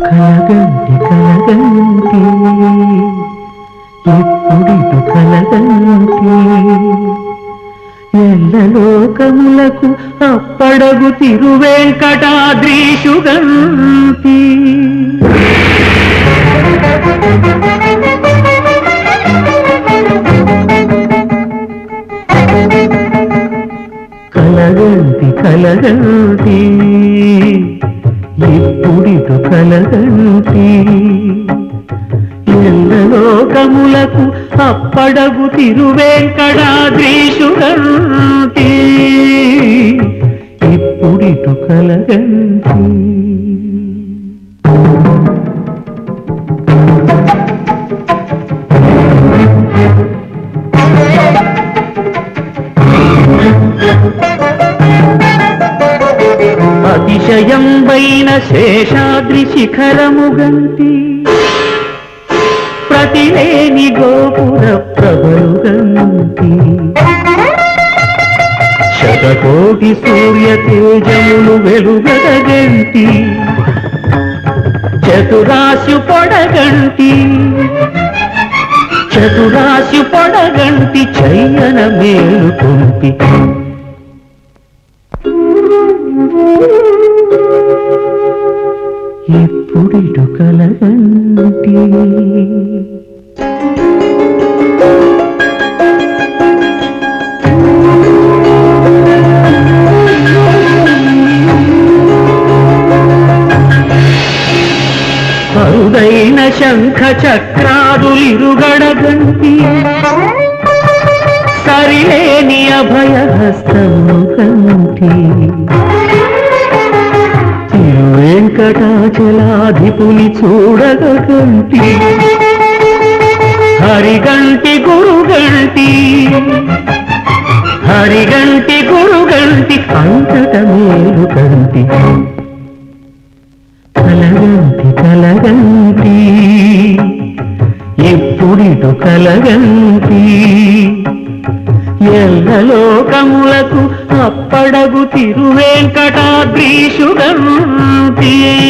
కలగంటి కలగంటి ఎప్పుడిటు కలగంటి ఎల్లలోకములకు అప్పడగు తిరువేంకటాద్రీషుగంతి. కలగంతి కలగంతి ఎప్పుడిటు కలగంటి లోకములకు అప్పడగు తిరువేంకటాద్రీషుగంతి ఇప్పుడిటు కలగంటి అతిశయంబైన శేషాద్రి శిఖరము గంటి ప్రతిలేని గోపుర ప్రభలు గంటి శతకోటి సూర్య తేజములు వెలుగడగంటి చతురాశు పొడగంటి. చతురాశు పొడగంటి చయ్యన మేలుకుంటి. ఎప్పుడిటు కలగంటి అరుదైన శంఖ చక్రాదులిరుగడగంటి సరిలేని అభయహస్తము కంటి వెంకటాచలాధిపుని చూడగంటి. హరిగంటి గురుగంటి. హరిగంటి గురుగంటి అంతట మేలు కంటి. కలగంటి కలగంటి. ఎప్పుడిటు కలగంటి. ఎల్లలోకములకు అప్పడగు తిరువేంకటాద్రీషుగంతి